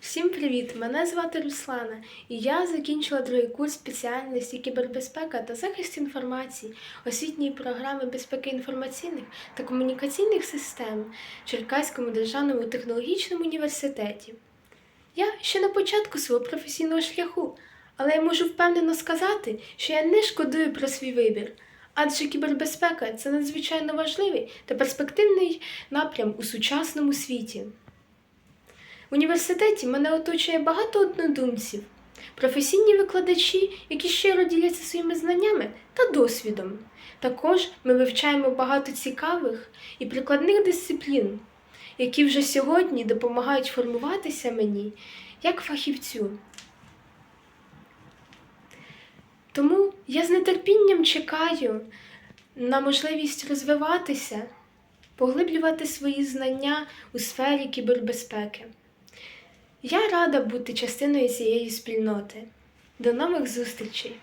Всім привіт! Мене звати Руслана, і я закінчила другий курс спеціальності кібербезпека та захист інформації освітньої програми безпеки інформаційних та комунікаційних систем Черкаському державному технологічному університеті. Я ще на початку свого професійного шляху, але я можу впевнено сказати, що я не шкодую про свій вибір. Адже кібербезпека це надзвичайно важливий та перспективний напрям у сучасному світі. В університеті мене оточує багато однодумців, професійні викладачі, які щиро діляться своїми знаннями та досвідом. Також ми вивчаємо багато цікавих і прикладних дисциплін, які вже сьогодні допомагають формуватися мені як фахівцю. Тому я з нетерпінням чекаю на можливість розвиватися, поглиблювати свої знання у сфері кібербезпеки. Я рада бути частиною цієї спільноти. До нових зустрічей!